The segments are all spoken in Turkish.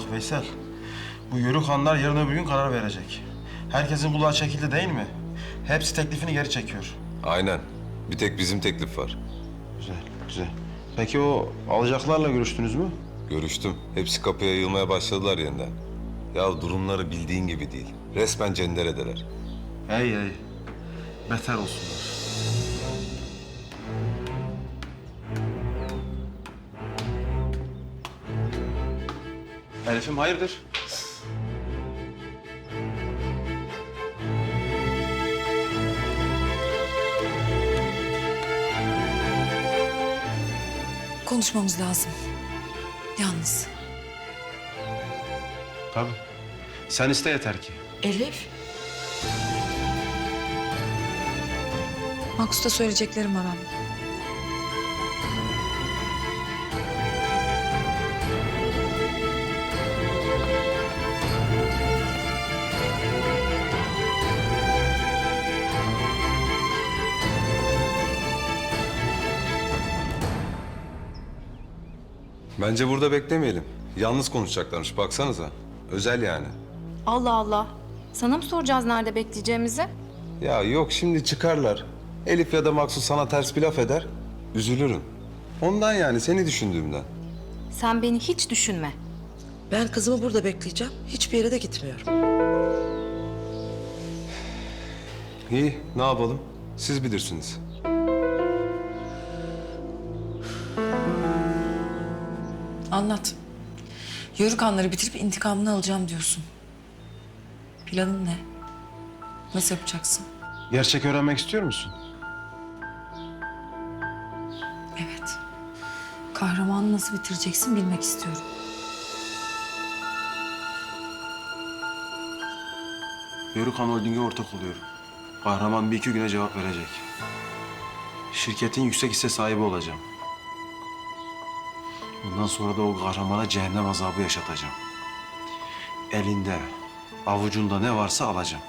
Bak Veysel, bu yörük hanlar yarın öbür gün karar verecek. Herkesin kulağı çekildi değil mi? Hepsi teklifini geri çekiyor. Aynen. Bir tek bizim teklif var. Güzel, güzel. Peki o alacaklarla görüştünüz mü? Görüştüm. Hepsi kapıya yığılmaya başladılar yeniden. Ya durumları bildiğin gibi değil. Resmen cenderedeler. Ey ey. Beter olsunlar. Elif'im hayırdır? Konuşmamız lazım. Yalnız. Tabii. Sen iste yeter ki. Elif. Maksut'a söyleyeceklerim var anne. Bence burada beklemeyelim. Yalnız konuşacaklarmış. Baksanıza. Özel yani. Allah Allah. Sana mı soracağız nerede bekleyeceğimizi? Ya yok şimdi çıkarlar. Elif ya da Maksut sana ters bir laf eder. Üzülürüm. Ondan yani seni düşündüğümden. Sen beni hiç düşünme. Ben kızımı burada bekleyeceğim. Hiçbir yere de gitmiyorum. İyi ne yapalım? Siz bilirsiniz. Anlat. Yörük anları bitirip intikamını alacağım diyorsun. Planın ne? Nasıl yapacaksın? Gerçek öğrenmek istiyor musun? Evet. Kahramanı nasıl bitireceksin bilmek istiyorum. Yörük Han Holding'e ortak oluyorum. Kahraman bir iki güne cevap verecek. Şirketin yüksek hisse sahibi olacağım. Bundan sonra da o kahramana cehennem azabı yaşatacağım. Elinde, avucunda ne varsa alacağım.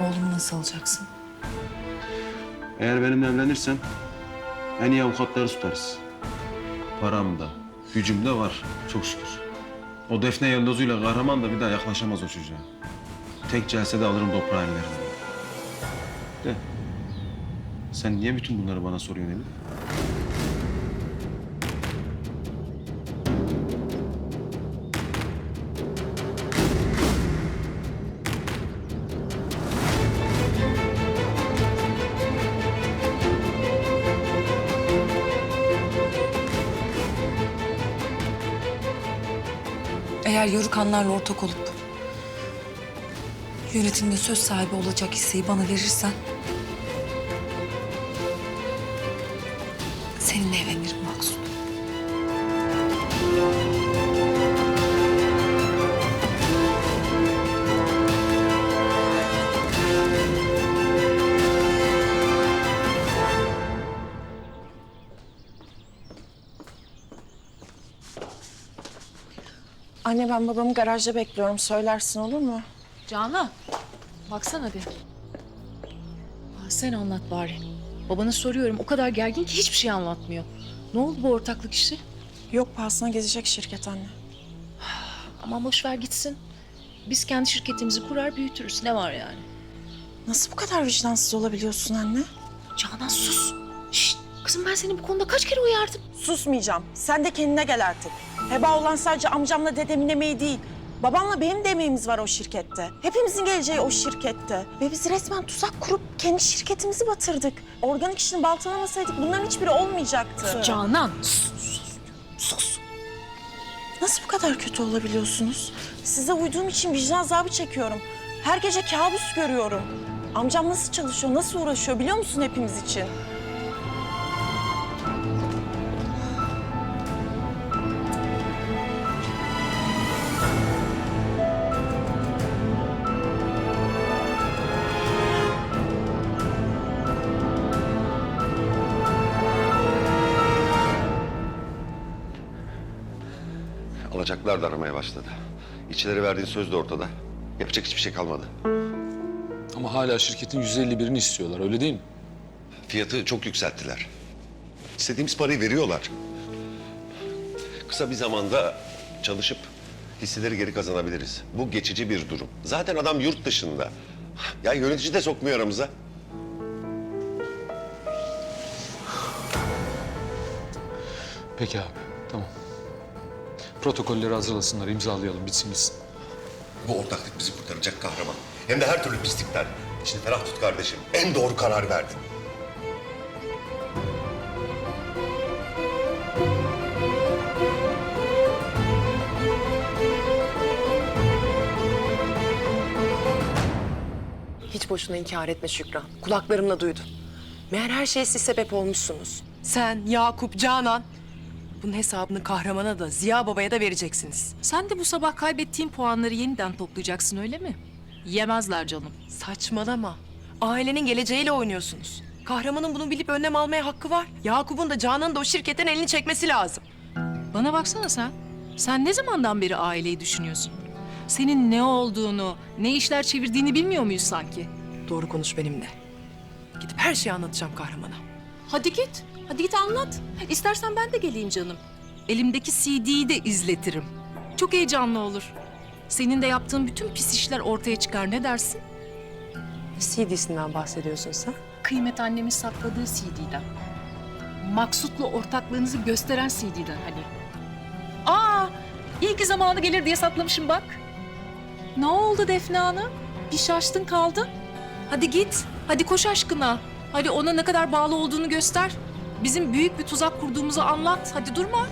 Oğlumu nasıl alacaksın? Eğer benimle evlenirsen en iyi avukatları tutarız. Param da, gücüm de var çok şükür. O Defne Yıldızı'yla kahraman da bir daha yaklaşamaz o çocuğa. Tek celsede alırım toprağın ellerinden. De. Sen niye bütün bunları bana soruyorsun Elif? Eğer yörük anlarla ortak olup yönetimde söz sahibi olacak hisseyi bana verirsen Anne ben babamı garajda bekliyorum. Söylersin olur mu? Canan, baksana bir. Aa, sen anlat bari. Babana soruyorum, o kadar gergin ki hiçbir şey anlatmıyor. Ne oldu bu ortaklık işi? Yok pahasına gezecek şirket anne. Aman boş ver gitsin. Biz kendi şirketimizi kurar büyütürüz. Ne var yani? Nasıl bu kadar vicdansız olabiliyorsun anne? Canan sus. Kızım ben seni bu konuda kaç kere uyardım. Susmayacağım. Sen de kendine gel artık. Heba olan sadece amcamla dedemin emeği değil. Babamla benim de emeğimiz var o şirkette. Hepimizin geleceği o şirkette. Ve biz resmen tuzak kurup kendi şirketimizi batırdık. Organik işini baltalamasaydık bunların hiçbiri olmayacaktı. Canan, sus, sus, sus. Nasıl bu kadar kötü olabiliyorsunuz? Size uyduğum için vicdan azabı çekiyorum. Her gece kabus görüyorum. Amcam nasıl çalışıyor, nasıl uğraşıyor biliyor musun hepimiz için? Alacaklar da aramaya başladı. İçileri verdiğin söz de ortada. Yapacak hiçbir şey kalmadı. Ama hala şirketin 151'ini istiyorlar öyle değil mi? Fiyatı çok yükselttiler. İstediğimiz parayı veriyorlar. Kısa bir zamanda çalışıp hisseleri geri kazanabiliriz. Bu geçici bir durum. Zaten adam yurt dışında. Ya yönetici de sokmuyor aramıza. Peki abi, tamam. Protokolleri hazırlasınlar, imzalayalım, bitsin gitsin. Bu ortaklık bizi kurtaracak kahraman. Hem de her türlü pislikten. İçini ferah tut kardeşim. En doğru karar verdin. Hiç boşuna inkar etme Şükran. Kulaklarımla duydum. Meğer her şeye siz sebep olmuşsunuz. Sen, Yakup, Canan. Bunun hesabını kahramana da Ziya Baba'ya da vereceksiniz. Sen de bu sabah kaybettiğin puanları yeniden toplayacaksın öyle mi? Yemezler canım. Saçmalama. Ailenin geleceğiyle oynuyorsunuz. Kahramanın bunu bilip önlem almaya hakkı var. Yakup'un da Canan'ın da o şirketten elini çekmesi lazım. Bana baksana sen. Sen ne zamandan beri aileyi düşünüyorsun? Senin ne olduğunu, ne işler çevirdiğini bilmiyor muyuz sanki? Doğru konuş benimle. Gidip her şeyi anlatacağım kahramana. Hadi git. Hadi git anlat. İstersen ben de geleyim canım. Elimdeki CD'yi de izletirim. Çok heyecanlı olur. Senin de yaptığın bütün pis işler ortaya çıkar. Ne dersin? CD'sinden bahsediyorsun sen. Kıymet annemin sakladığı CD'den. Maksut'la ortaklığınızı gösteren CD'den hani. Aa, iyi ki zamanı gelir diye saklamışım bak. Ne oldu Defne Hanım? Bir şaştın kaldın. Hadi git. Hadi koş aşkına. Hadi ona ne kadar bağlı olduğunu göster. Bizim büyük bir tuzak kurduğumuzu anlat. Hadi durma.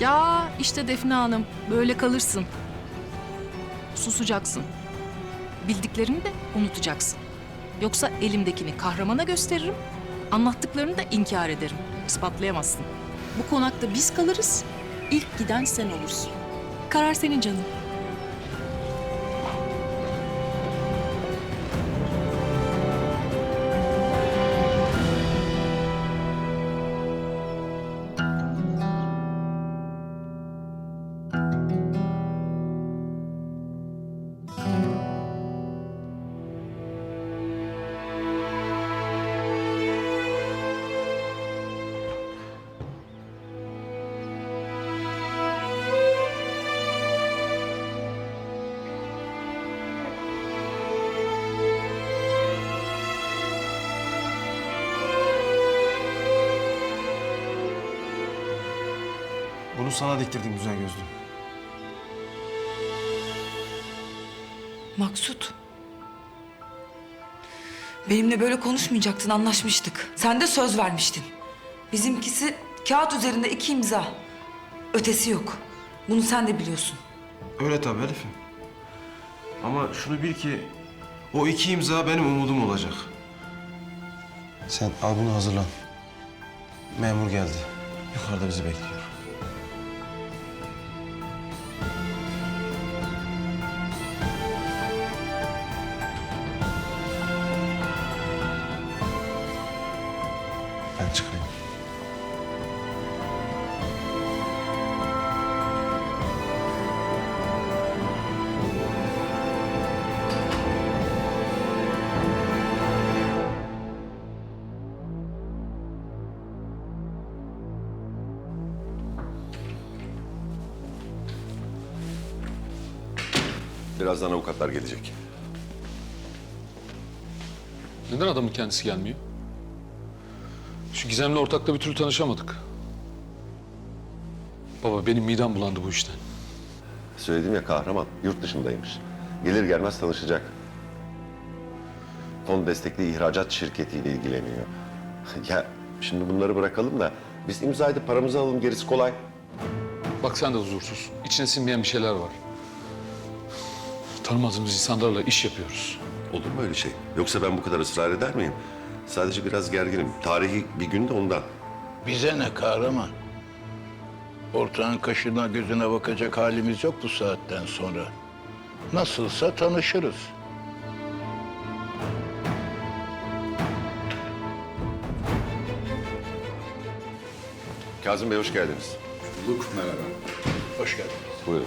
Ya işte Defne Hanım böyle kalırsın. Susacaksın. Bildiklerini de unutacaksın. Yoksa elimdekini kahramana gösteririm, anlattıklarını da inkar ederim. İspatlayamazsın. Bu konakta biz kalırız, ilk giden sen olursun. Karar senin canım. Bunu sana diktirdim güzel gözlüm. Maksut. Benimle böyle konuşmayacaktın anlaşmıştık. Sen de söz vermiştin. Bizimkisi kağıt üzerinde iki imza. Ötesi yok. Bunu sen de biliyorsun. Öyle tabii Elif'im. Ama şunu bil ki o iki imza benim umudum olacak. Sen al bunu hazırlan. Memur geldi. Yukarıda bizi bekliyor. Birazdan avukatlar gelecek. Neden adamın kendisi gelmiyor? Şu gizemli ortakla bir türlü tanışamadık. Baba benim midem bulandı bu işten. Söyledim ya kahraman yurt dışındaymış. Gelir gelmez tanışacak. Fon destekli ihracat şirketiyle ilgileniyor. ya şimdi bunları bırakalım da biz imza edip paramızı alalım gerisi kolay. Bak sen de huzursuz. İçine sinmeyen bir şeyler var. Tanımadığımız insanlarla iş yapıyoruz. Olur mu öyle şey? Yoksa ben bu kadar ısrar eder miyim? Sadece biraz gerginim. Tarihi bir gün de ondan. Bize ne kahraman? Ortağın kaşına gözüne bakacak halimiz yok bu saatten sonra. Nasılsa tanışırız. Kazım Bey hoş geldiniz. Hoş geldin. Buyurun.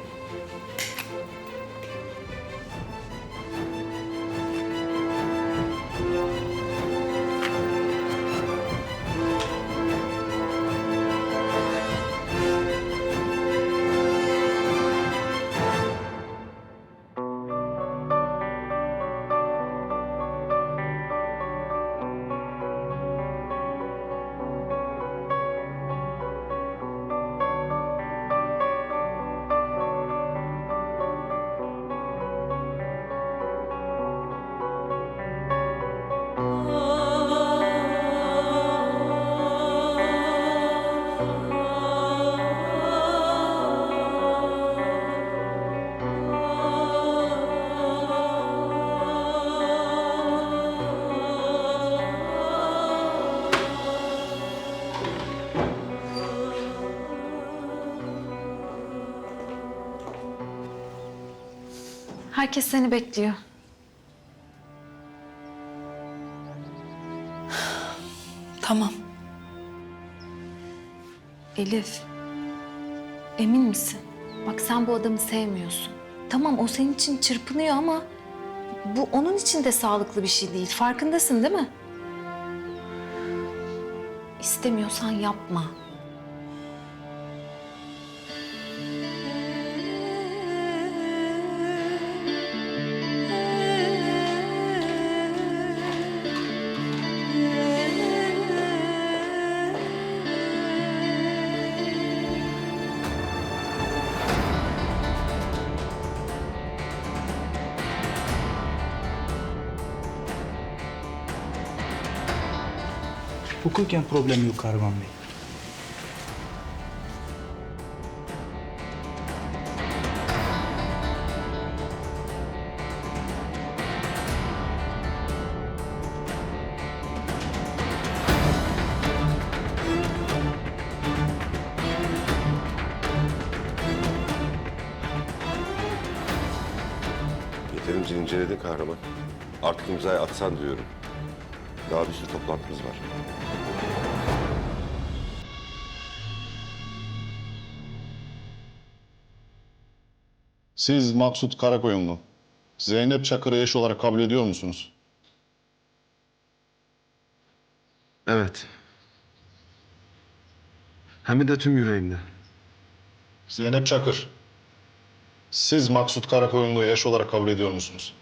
Herkes seni bekliyor. Tamam. Elif. Emin misin? Bak sen bu adamı sevmiyorsun. Tamam o senin için çırpınıyor ama bu onun için de sağlıklı bir şey değil. Farkındasın değil mi? İstemiyorsan yapma. Hukuken problem yok Kahraman Bey. Yeterince inceledin kahraman. Artık imzayı atsan diyorum. Daha bir sürü toplantımız var. Siz Maksut Karakoyunlu, Zeynep Çakır'ı eş olarak kabul ediyor musunuz? Evet. Hem de tüm yüreğimle. Zeynep Çakır, siz Maksut Karakoyunlu'yu eş olarak kabul ediyor musunuz?